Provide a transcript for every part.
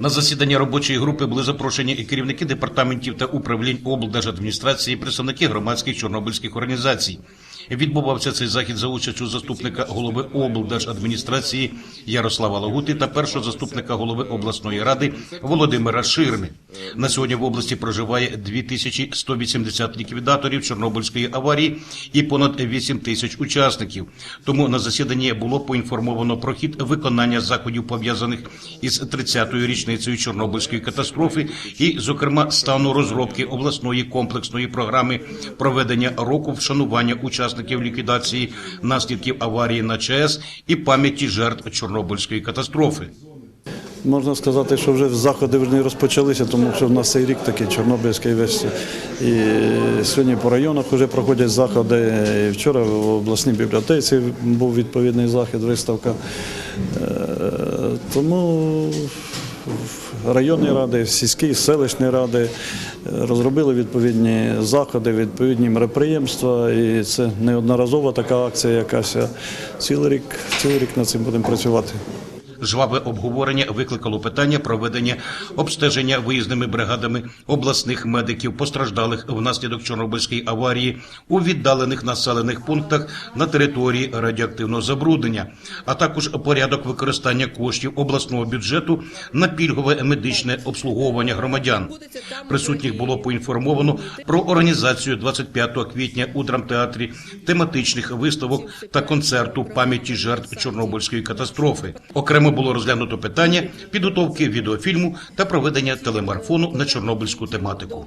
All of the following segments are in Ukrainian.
На засідання робочої групи були запрошені і керівники департаментів та управлінь облдержадміністрації, представники громадських чорнобильських організацій. Відбувався цей захід за участю заступника голови облдержадміністрації Ярослава Лагути та першого заступника голови обласної ради Володимира Ширни. На сьогодні в області проживає 2180 ліквідаторів Чорнобильської аварії і понад 8 тисяч учасників. Тому на засіданні було поінформовано про хід виконання заходів пов'язаних із 30-ю річницею Чорнобильської катастрофи, і, зокрема, стану розробки обласної комплексної програми проведення року вшанування учасників ліквідації наслідків аварії на ЧАЕС і пам'яті жертв Чорнобильської катастрофи. Можна сказати, що вже заходи вже розпочалися, тому що в нас цей рік такий Чорнобильський весь. І сьогодні по районах вже проходять заходи. І вчора в обласній бібліотеці був відповідний захід, виставка. Е, Тому районні ради, сільські, селищні ради е, розробили відповідні заходи, відповідні мероприємства. І це неодноразова така акція, якась. Цілий рік, цілий рік над цим будемо працювати. Жваве обговорення викликало питання проведення обстеження виїзними бригадами обласних медиків, постраждалих внаслідок Чорнобильської аварії у віддалених населених пунктах на території радіоактивного забруднення, а також порядок використання коштів обласного бюджету на пільгове медичне обслуговування громадян. Присутніх було поінформовано про організацію 25 квітня у драмтеатрі тематичних виставок та концерту пам'яті жертв Чорнобильської катастрофи. Окремо було розглянуто питання підготовки відеофільму та проведення телемарафону на чорнобильську тематику.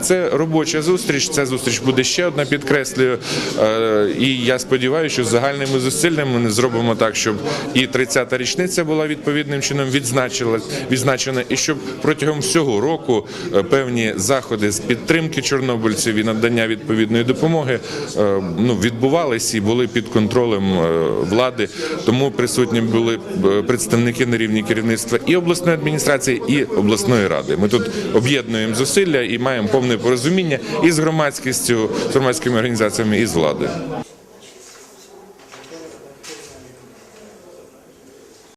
Це робоча зустріч. Ця зустріч буде ще одна, підкреслюю. Е, І я сподіваюся, що загальними зусиллями ми зробимо так, щоб і 30-та річниця була відповідним чином відзначила, відзначена, і щоб протягом всього року е, певні заходи з підтримки чорнобильців і надання відповідної допомоги е, ну, відбувалися і були під контролем влади. Тому присутні були представники на рівні керівництва і обласної адміністрації, і обласної ради. Ми тут об'єднуємо зусилля і маємо повне порозуміння і з громадськістю, з громадськими організаціями, і з владою.